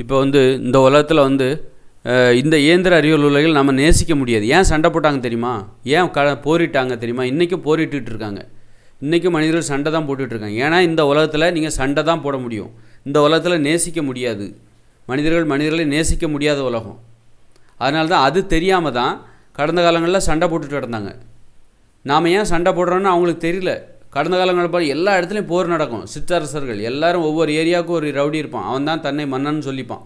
இப்போ வந்து இந்த உலகத்தில் வந்து இந்த இயந்திர அறிவியல் உலகில் நம்ம நேசிக்க முடியாது. ஏன் சண்டை போட்டாங்க தெரியுமா? ஏன் க போரிட்டாங்க தெரியுமா? இன்றைக்கும் போரிட்டுட்டு இருக்காங்க. இன்றைக்கும் மனிதர்கள் சண்டை தான் போட்டுட்ருக்காங்க ஏன்னா இந்த உலகத்தில் நீங்கள் சண்டை தான் போட முடியும். இந்த உலகத்தில் நேசிக்க முடியாது. மனிதர்கள் மனிதர்களை நேசிக்க முடியாத உலகம். அதனால தான் அது தெரியாமல் தான் கடந்த காலங்களில் சண்டை போட்டுட்டு கிடந்தாங்க நாம் ஏன் சண்டை போடுறோன்னு அவங்களுக்கு தெரியல. கடந்த காலங்கள் பாரு எல்லா இடத்துலையும் போர் நடக்கும். சிற்றரசர்கள் எல்லாரும் ஒவ்வொரு ஏரியாவுக்கும் ஒரு ரவுடி இருப்பான். அவன் தான் தன்னை மன்னன்னு சொல்லிப்பான்.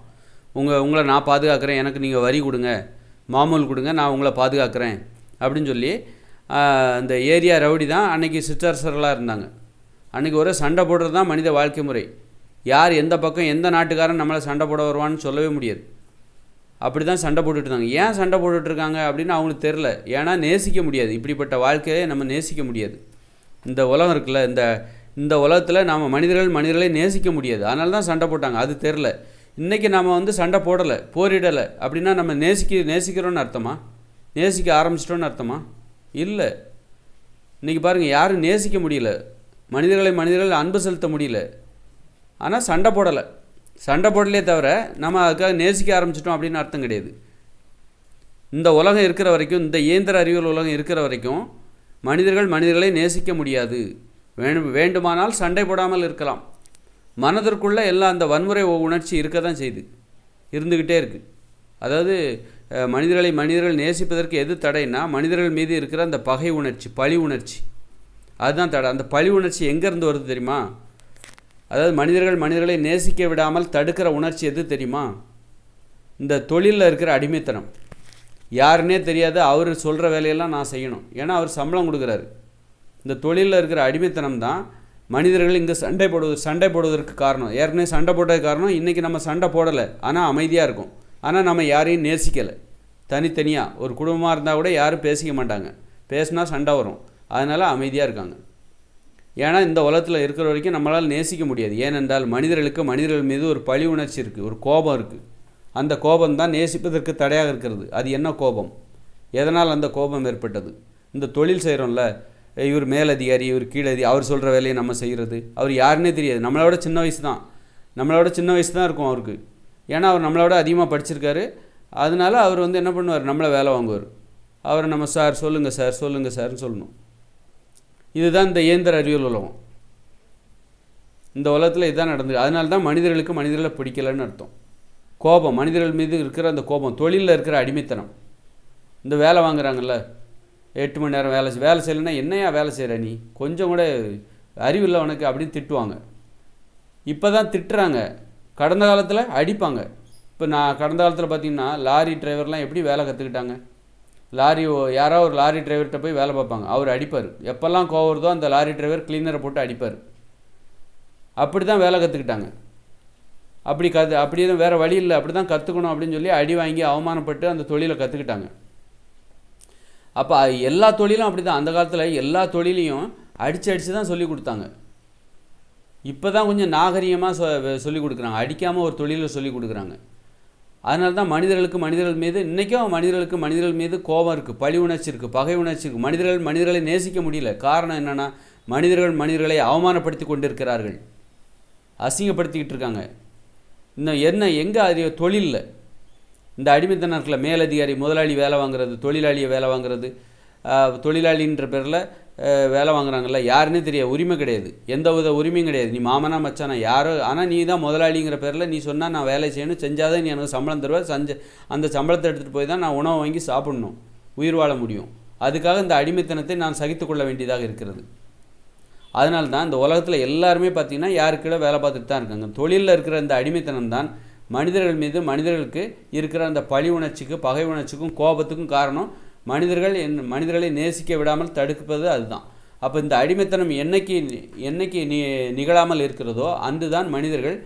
உங்கள் உங்களை நான் பாதுகாக்கிறேன். எனக்கு நீங்கள் வரி கொடுங்க. மாமூல் கொடுங்க. நான் உங்களை பாதுகாக்கிறேன். அப்படின்னு சொல்லி அந்த ஏரியா ரவுடி தான் அன்றைக்கி சிற்றரசர்களாக இருந்தாங்க. அன்றைக்கி ஒரே சண்டை போடுறது தான் மனித வாழ்க்கை முறை. யார் எந்த பக்கம் எந்த நாட்டுக்காரன் நம்மளை சண்டை போட வருவான்னு சொல்லவே முடியாது. அப்படி தான் சண்டை போட்டுட்டு இருந்தாங்க. ஏன் சண்டை போட்டுட்ருக்காங்க அப்படின்னு அவங்களுக்கு தெரில ஏன்னா நேசிக்க முடியாது. இப்படிப்பட்ட வாழ்க்கையை நம்ம நேசிக்க முடியாது. இந்த உலகம் இருக்குல்ல இந்த இந்த உலகத்தில் நாம் மனிதர்கள் மனிதர்களை நேசிக்க முடியாது. அதனால தான் சண்டை போட்டாங்க. அது தெரில இன்றைக்கி நம்ம வந்து சண்டை போடலை போரிடலை அப்படின்னா நம்ம நேசிக்க நேசிக்கிறோன்னு அர்த்தமா? நேசிக்க ஆரம்பிச்சிட்டோன்னு அர்த்தமா? இல்லை. இன்றைக்கி பாருங்கள் யாரும் நேசிக்க முடியல. மனிதர்களை மனிதர்கள் அன்பு செலுத்த முடியல. ஆனால் சண்டை போடலை. சண்டை போடலே தவிர நம்ம அதுக்காக நேசிக்க ஆரம்பிச்சிட்டோம் அப்படின்னு அர்த்தம் கிடையாது. இந்த உலகம் இருக்கிற வரைக்கும் இந்த இயந்திர அறிவியல் உலகம் இருக்கிற வரைக்கும் மனிதர்கள் மனிதர்களை நேசிக்க முடியாது. வேண்டும் வேண்டுமானால் சண்டை போடாமல் இருக்கலாம். மனதிற்குள்ளே எல்லாம் அந்த வன்முறை உணர்ச்சி இருக்க தான் செய்யுது இருந்துக்கிட்டே இருக்குது அதாவது மனிதர்களை மனிதர்கள் நேசிப்பதற்கு எது தடைன்னா மனிதர்கள் மீது இருக்கிற அந்த பகை உணர்ச்சி பழி உணர்ச்சி. அதுதான் தடை. அந்த பழி உணர்ச்சி எங்கேருந்து வருது தெரியுமா? அதாவது மனிதர்கள் மனிதர்களை நேசிக்க விடாமல் தடுக்கிற உணர்ச்சி எது தெரியுமா? இந்த தொழிலில் இருக்கிற அடிமைத்தனம். யாருன்னே தெரியாது அவர் சொல்கிற வேலையெல்லாம் நான் செய்யணும். ஏன்னா அவர் சம்பளம் கொடுக்குறாரு. இந்த தொழிலில் இருக்கிற அடிமைத்தனம் தான் மனிதர்கள் இங்கே சண்டை போடுவது சண்டை போடுவதற்கு காரணம். ஏற்கனவே சண்டை போட்டதுக்கு காரணம் இன்றைக்கி நம்ம சண்டை போடலை. ஆனால் அமைதியாக இருக்கும். ஆனால் நம்ம யாரையும் நேசிக்கலை. தனித்தனியாக ஒரு குடும்பமாக இருந்தால் கூட யாரும் பேசிக்க மாட்டாங்க. பேசினா சண்டை வரும். அதனால் அமைதியாக இருக்காங்க. ஏன்னா இந்த உலகத்தில் இருக்கிற வரைக்கும் நம்மளால் நேசிக்க முடியாது. ஏனென்றால் மனிதர்களுக்கு மனிதர்கள் மீது ஒரு பழி உணர்ச்சி இருக்குது ஒரு கோபம் இருக்குது அந்த கோபம் தான் நேசிப்பதற்கு தடையாக இருக்கிறது. அது என்ன கோபம்? எதனால் அந்த கோபம் ஏற்பட்டது? இந்த தொழில் செய்கிறோம்ல இவர் மேலதிகாரி இவர் கீழதி அவர் சொல்கிற வேலையை நம்ம செய்கிறது அவர் யாருன்னே தெரியாது. நம்மளோட சின்ன வயசு தான். நம்மளோட சின்ன வயசு தான் இருக்கும் அவருக்கு. ஏன்னா அவர் நம்மளோட அதிகமாக படிச்சிருக்காரு. அதனால அவர் வந்து என்ன பண்ணுவார்? நம்மளை வேலை வாங்குவார். அவரை நம்ம சார் சொல்லுங்கள் சார் சொல்லுங்கள் சார்னு சொல்லணும். இதுதான் இந்த இயந்திர அறிவியல் உலகம். இந்த உலகத்தில் இதுதான் நடந்தது. அதனால தான் மனிதர்களுக்கு மனிதர்களை பிடிக்கலன்னு அர்த்தம். கோபம் மனிதர்கள் மீது இருக்கிற அந்த கோபம் தொழிலில் இருக்கிற அடிமைத்தனம். இந்த வேலை வாங்குறாங்கல்ல எட்டு மணி நேரம் வேலை செய்- வேலை செய்யலைன்னா என்னையா வேலை செய்கிற நீ? கொஞ்சம் கூட அறிவில்லை உனக்கு அப்படின்னு திட்டுவாங்க. இப்போ தான் திட்டுறாங்க. கடந்த காலத்தில் அடிப்பாங்க. இப்போ நான் கடந்த காலத்தில் பார்த்தீங்கன்னா லாரி டிரைவர்லாம் எப்படி வேலை கற்றுக்கிட்டாங்க லாரி யாரோ ஒரு லாரி டிரைவர்கிட்ட போய் வேலை பார்ப்பாங்க. அவர் அடிப்பார். எப்போல்லாம் கோவம் வருதோ அந்த லாரி டிரைவர் கிளீனரை போட்டு அடிப்பார். அப்படி தான் வேலை கற்றுக்கிட்டாங்க அப்படி கற்று அப்படி வேறு வழி இல்லை. அப்படி தான் கற்றுக்கணும் அப்படின்னு சொல்லி அடி வாங்கி அவமானப்பட்டு அந்த தொழிலை கற்றுக்கிட்டாங்க அப்போ எல்லா தொழிலும் அப்படி தான் அந்த காலத்தில் எல்லா தொழிலையும் அடித்து அடித்து தான் சொல்லி கொடுத்தாங்க. இப்போ தான் கொஞ்சம் நாகரிகமாக சொ சொல்லிக் கொடுக்குறாங்க. அடிக்காமல் ஒரு தொழிலை சொல்லி கொடுக்குறாங்க. அதனால தான் மனிதர்களுக்கு மனிதர்கள் மீது இன்றைக்கும் மனிதர்களுக்கு மனிதர்கள் மீது கோபம் இருக்குது பழி உணர்ச்சி இருக்குது பகை உணர்ச்சி இருக்குது மனிதர்கள் மனிதர்களை நேசிக்க முடியல. காரணம் என்னென்னா மனிதர்கள் மனிதர்களை அவமானப்படுத்தி கொண்டிருக்கிறார்கள். அசிங்கப்படுத்திக்கிட்டு இருக்காங்க. இன்னும் என்ன எங்கே அது தொழிலில்? இந்த அடிமைத்தனம் மேலதிகாரி முதலாளி வேலை வாங்குறது தொழிலாளியை வேலை வாங்குறது தொழிலாளின்ற பேரில் வேலை வாங்குறாங்கல்ல யாருன்னே தெரியாது உரிமை கிடையாது. எந்த வித உரிமையும் கிடையாது. நீ மாமனா மச்சானா யாரோ ஆனால் நீ தான் முதலாளிங்கிற பேரில் நீ சொன்னால் நான் வேலை செய்யணும் செஞ்சாதான் நீ எனக்கு சம்பளம் தருவ செஞ்ச அந்த சம்பளத்தை எடுத்துகிட்டு போய் தான் நான் உணவு வாங்கி சாப்பிடணும் உயிர் வாழ முடியும். அதுக்காக இந்த அடிமைத்தனத்தை நான் சகித்துக்கொள்ள வேண்டியதாக இருக்கிறது. அதனால தான் இந்த உலகத்தில் எல்லாருமே பார்த்தீங்கன்னா யாருக்கிட வேலை பார்த்துட்டு தான் இருக்காங்க. தொழிலில் இருக்கிற இந்த அடிமைத்தனம் தான் மனிதர்கள் மீது மனிதர்களுக்கு இருக்கிற அந்த பழி உணர்ச்சிக்கு பகை உணர்ச்சிக்கும் கோபத்துக்கும் காரணம் மனிதர்கள் என் மனிதர்களை நேசிக்க விடாமல் தடுப்பது அதுதான். அப்போ இந்த அடிமைத்தனம் என்னைக்கு என்னைக்கு நி நிகழாமல் இருக்கிறதோ அன்று தான் மனிதர்கள்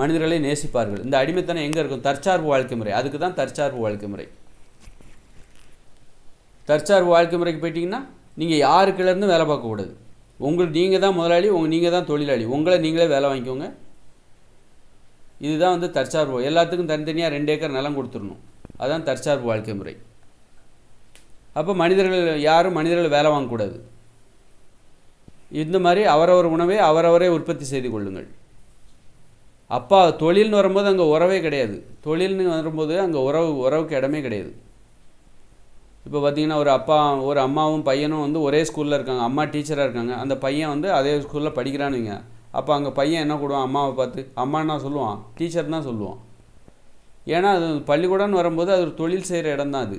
மனிதர்களை நேசிப்பார்கள். இந்த அடிமைத்தனம் எங்கே இருக்கும்? தற்சார்பு வாழ்க்கை முறை. அதுக்கு தான் தற்சார்பு வாழ்க்கை முறை. தற்சார்பு வாழ்க்கை முறைக்கு போயிட்டீங்கன்னா நீங்கள் யாருக்கிலேருந்து வேலை பார்க்கக்கூடாது. உங்களுக்கு நீங்கள் தான் முதலாளி உங்கள் நீங்கள் தான் தொழிலாளி. உங்களை நீங்களே வேலை வாங்கிக்கோங்க. இதுதான் வந்து தற்சார்பு. எல்லாத்துக்கும் தனித்தனியாக ரெண்டு ஏக்கர் நிலம் கொடுத்துடணும். அதுதான் தற்சார்பு வாழ்க்கை முறை. அப்போ மனிதர்கள் யாரும் மனிதர்கள் வேலை வாங்கக்கூடாது. இந்த மாதிரி அவரவர் உணவை அவரவரே உற்பத்தி செய்து கொள்ளுங்கள். அப்பா தொழில்னு வரும்போது அங்கே உறவே கிடையாது. தொழில்னு வரும்போது அங்கே உறவு உறவுக்கு இடமே கிடையாது. இப்போ பார்த்தீங்கன்னா ஒரு அப்பா ஒரு அம்மாவும் பையனும் வந்து ஒரே ஸ்கூலில் இருக்காங்க. அம்மா டீச்சராக இருக்காங்க. அந்த பையன் வந்து அதே ஸ்கூலில் படிக்கிறானுங்க. அப்போ அங்கே பையன் என்ன கூடுவான்? அம்மாவை பார்த்து அம்மானா சொல்லுவான். டீச்சர் தான் சொல்லுவான். ஏன்னா அது பள்ளிக்கூடம்னு வரும்போது அது ஒரு தொழில் செய்கிற இடம் தான் அது.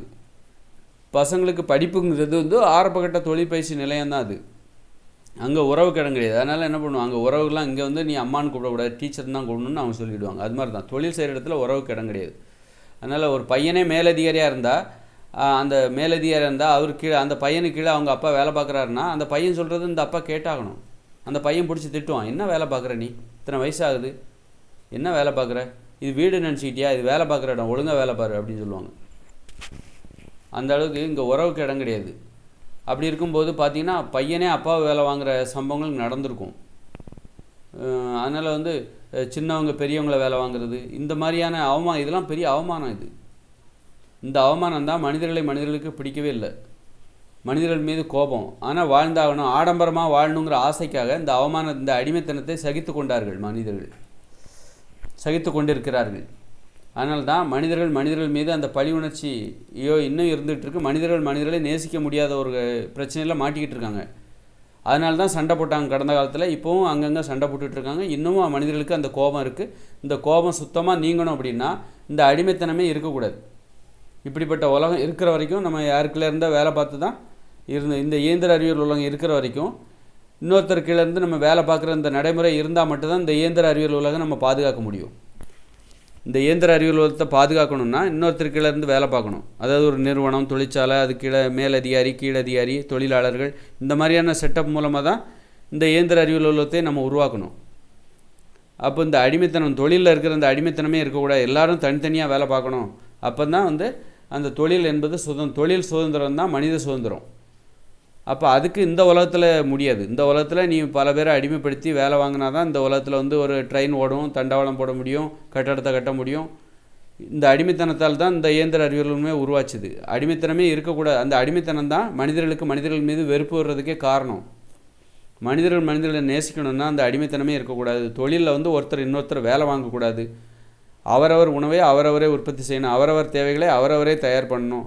பசங்களுக்கு படிப்புங்கிறது வந்து ஆரம்பகட்ட தொழில் பயிற்சி நிலையம் தான் அது. அங்கே உறவு கிடம் கிடையாது. அதனால் என்ன பண்ணுவாங்க? அங்கே உறவுகள்லாம் இங்கே வந்து நீ அம்மான்னு கூப்பிடக்கூடாது டீச்சர் தான் கூப்பிடணும்னு அவங்க சொல்லிவிடுவாங்க அது மாதிரி தான். தொழில் செய்கிற இடத்துல உறவு இடம் கிடையாது. அதனால் ஒரு பையனே மேலதிகாரியாக இருந்தால் அந்த மேலதிகாரி இருந்தால் அவர் கீழே அந்த பையனுக்கு கீழே அவங்க அப்பா வேலை பார்க்குறாருன்னா அந்த பையன் சொல்கிறது இந்த அப்பா கேட்டாகணும். அந்த பையன் பிடிச்சி திட்டுவான் என்ன வேலை பார்க்குற நீ? இத்தனை வயசாகுது. என்ன வேலை பார்க்குற? இது வீடு நினச்சிக்கிட்டியா? இது வேலை பார்க்குற இடம் ஒழுங்காக வேலை பாரு அப்படின்னு சொல்லுவாங்க. அந்த அளவுக்கு இங்கே உறவுக்கு இடம் கிடையாது. அப்படி இருக்கும்போது பார்த்தீங்கன்னா பையனே அப்பாவை வேலை வாங்குகிற சம்பவங்கள் நடந்திருக்கும். அதனால் வந்து சின்னவங்க பெரியவங்கள வேலை வாங்குறது இந்த மாதிரியான அவமானம் இதெல்லாம் பெரிய அவமானம் இது. இந்த அவமானம் தான் மனிதர்களை மனிதர்களுக்கு பிடிக்கவே இல்லை. மனிதர்கள் மீது கோபம். ஆனால் வாழ்ந்தாகணும் ஆடம்பரமாக வாழணுங்கிற ஆசைக்காக இந்த அவமான இந்த அடிமைத்தனத்தை சகித்து கொண்டார்கள் மனிதர்கள். சகித்து கொண்டிருக்கிறார்கள். அதனால் தான் மனிதர்கள் மனிதர்கள் மீது அந்த பழி உணர்ச்சியோ இன்னும் இருந்துகிட்டு இருக்கு. மனிதர்கள் மனிதர்களை நேசிக்க முடியாத ஒரு பிரச்சனையில் மாட்டிக்கிட்டு இருக்காங்க. அதனால தான் சண்டை போட்டாங்க கடந்த காலத்தில். இப்போவும் அங்கங்கே சண்டை போட்டுட்ருக்காங்க இன்னமும் மனிதர்களுக்கு அந்த கோபம் இருக்குது இந்த கோபம் சுத்தமாக நீங்கணும் அப்படின்னா இந்த அடிமைத்தனமே இருக்கக்கூடாது. இப்படிப்பட்ட உலகம் இருக்கிற வரைக்கும் நம்ம யாருக்குள்ளே இருந்தால் வேலை பார்த்து தான் இருந்து இந்த இயந்திர அறிவியல் உலகம் இருக்கிற வரைக்கும் இன்னொருத்தர் கீழேருந்து நம்ம வேலை பார்க்குற இந்த நடைமுறை இருந்தால் மட்டும்தான் இந்த இயந்திர அறிவியல் உலகம் நம்ம பாதுகாக்க முடியும். இந்த இயந்திர அறிவியல் உலகத்தை பாதுகாக்கணும்னா இன்னொருத்தர் கீழேருந்து வேலை பார்க்கணும். அதாவது ஒரு நிறுவனம் தொழிற்சாலை அது கீழே மேலதிகாரி கீழதிகாரி தொழிலாளர்கள் இந்த மாதிரியான செட்டப் மூலமாக தான் இந்த இயந்திர அறிவியல் உலகத்தை நம்ம உருவாக்கணும். அப்போ இந்த அடிமைத்தனம் தொழிலில் இருக்கிற அந்த அடிமைத்தனமே இருக்கக்கூடாது. எல்லாரும் தனித்தனியாக வேலை பார்க்கணும். அப்போ தான் வந்து அந்த தொழில் என்பது சுதந்திரம் தொழில் சுதந்திரம் தான் மனித சுதந்திரம். அப்போ அதுக்கு இந்த உலகத்தில் முடியாது. இந்த உலகத்தில் நீ பல பேரை அடிமைப்படுத்தி வேலை வாங்கினா தான் இந்த உலகத்தில் வந்து ஒரு ட்ரெயின் ஓடும் தண்டவாளம் போட முடியும் கட்டடத்தை கட்ட முடியும். இந்த அடிமைத்தனத்தால் தான் இந்த இயந்திர அறிவியலுமே உருவாச்சுது. அடிமைத்தனமே இருக்கக்கூடாது அந்த அடிமைத்தனம் தான் மனிதர்களுக்கு மனிதர்கள் மீது வெறுப்பு வர்றதுக்கே காரணம். மனிதர்கள் மனிதர்களை நேசிக்கணும்னா அந்த அடிமைத்தனமே இருக்கக்கூடாது. தொழிலில் வந்து ஒருத்தர் இன்னொருத்தர் வேலை வாங்கக்கூடாது. அவரவர் உணவை அவரவரே உற்பத்தி செய்யணும். அவரவர் தேவைகளை அவரவரே தயார் பண்ணணும்.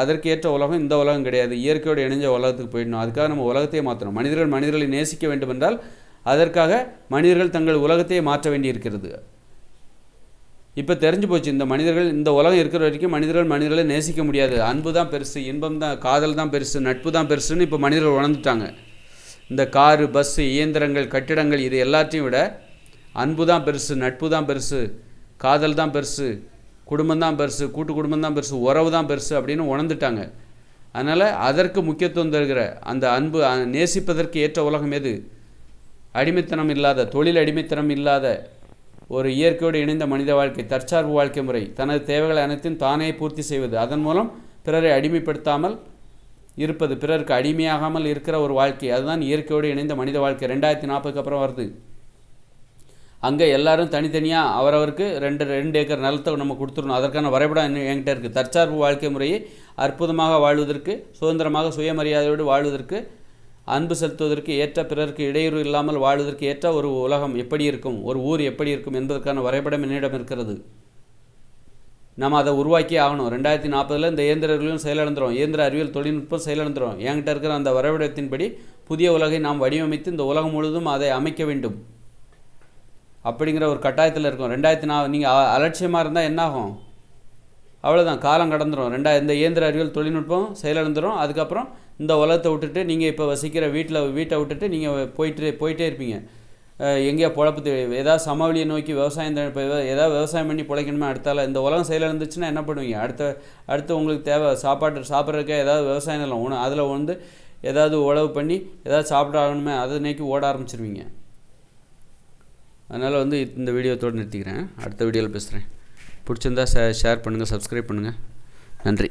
அதற்கு ஏற்ற உலகம் இந்த உலகம் கிடையாது. இயற்கையோடு இணைஞ்ச உலகத்துக்கு போயிடணும். அதுக்காக நம்ம உலகத்தையே மாற்றணும். மனிதர்கள் மனிதர்களை நேசிக்க வேண்டும் என்றால் அதற்காக மனிதர்கள் தங்கள் உலகத்தையே மாற்ற வேண்டியிருக்கிறது. இப்போ தெரிஞ்சு போச்சு. இந்த மனிதர்கள் இந்த உலகம் இருக்கிற வரைக்கும் மனிதர்கள் மனிதர்களை நேசிக்க முடியாது. அன்பு தான் பெருசு இன்பம் தான் காதல் தான் பெருசு நட்பு தான் பெருசுன்னு இப்போ மனிதர்கள் உணர்ந்துட்டாங்க. இந்த காரு பஸ்ஸு இயந்திரங்கள் கட்டிடங்கள் இது எல்லாத்தையும் விட அன்பு தான் பெருசு நட்பு தான் பெருசு. காதல் தான் பெருசு குடும்பம் தான் பெருசு கூட்டு குடும்பம் தான் பெருசு உறவு தான் பெருசு அப்படின்னு உணர்ந்துட்டாங்க. அதனால் அதற்கு முக்கியத்துவம் தருகிற அந்த அன்பு நேசிப்பதற்கு ஏற்ற உலகம் எது? அடிமைத்தனம் இல்லாத தொழில் அடிமைத்தனம் இல்லாத ஒரு இயற்கையோடு இணைந்த மனித வாழ்க்கை தற்சார்பு வாழ்க்கை முறை தனது தேவைகளை அனைத்தையும் தானே பூர்த்தி செய்வது. அதன் மூலம் பிறரை அடிமைப்படுத்தாமல் இருப்பது பிறருக்கு அடிமையாகாமல் இருக்கிற ஒரு வாழ்க்கை. அதுதான் இயற்கையோடு இணைந்த மனித வாழ்க்கை. ரெண்டாயிரத்தி நாற்பதுக்கு அப்புறம் வருது. அங்கே எல்லாரும் தனித்தனியாக அவரவருக்கு ரெண்டு ரெண்டு ஏக்கர் நிலத்தை நம்ம கொடுத்துடணும். அதற்கான வரைபடம் இன்னும் என்கிட்ட இருக்குது தற்சார்பு வாழ்க்கை முறையை அற்புதமாக வாழ்வதற்கு சுதந்திரமாக சுயமரியாதையோடு வாழ்வதற்கு அன்பு செலுத்துவதற்கு ஏற்ற பிறருக்கு இடையூறு இல்லாமல் வாழ்வதற்கு ஏற்ற ஒரு உலகம் எப்படி இருக்கும் ஒரு ஊர் எப்படி இருக்கும் என்பதற்கான வரைபடம் என்னிடம் இருக்கிறது. நம்ம அதை உருவாக்கி ஆகணும். ரெண்டாயிரத்தி நாற்பதில் இந்த இயந்திரர்களும் செயலிழந்துரும் இயந்திர அறிவியல் தொழில்நுட்பம் செயலிழந்துடும் என்கிட்ட இருக்கிற அந்த வரைபடத்தின்படி புதிய உலகை நாம் வடிவமைத்து இந்த உலகம் முழுவதும் அதை அமைக்க வேண்டும். அப்படிங்கிற ஒரு கட்டாயத்தில் இருக்கும். ரெண்டாயிரத்தி நா நீங்கள் அலட்சியமாக இருந்தால் என்னாகும்? அவ்வளோதான் காலம் கடந்துடும் ரெண்டா இந்த இயந்திர அறிவியல் தொழில்நுட்பம் செயலிழந்துடும் அதுக்கப்புறம் இந்த உலகத்தை விட்டுட்டு நீங்கள் இப்போ வசிக்கிற வீட்டில் வீட்டை விட்டுட்டு நீங்கள் போயிட்டு போயிட்டே இருப்பீங்க. எங்கேயா எங்கேயோ பொழப்பு ஏதாவது சமவெளியை நோக்கி விவசாயம் இப்போ ஏதாவது விவசாயம் பண்ணி பிழைக்கணுமே? அடுத்தால இந்த உலகம் செயலிழந்துச்சுன்னா என்ன பண்ணுவீங்க? அடுத்த அடுத்து உங்களுக்கு தேவை சாப்பாடு சாப்பிட்றதுக்கே ஏதாவது விவசாயம் நிலம் உணவு அதில் வந்து ஏதாவது உழவு பண்ணி ஏதாவது சாப்பிட ஆகணுமே அதை நோக்கி ஓட ஆரம்பிச்சிருவீங்க. அதனால் வந்து இந்த வீடியோத்தோடு நிறுத்திக்கிறேன். அடுத்த வீடியோவில் பேசுகிறேன் பிடிச்சிருந்தா ஷேர் பண்ணுங்கள் சப்ஸ்கிரைப் பண்ணுங்கள் நன்றி.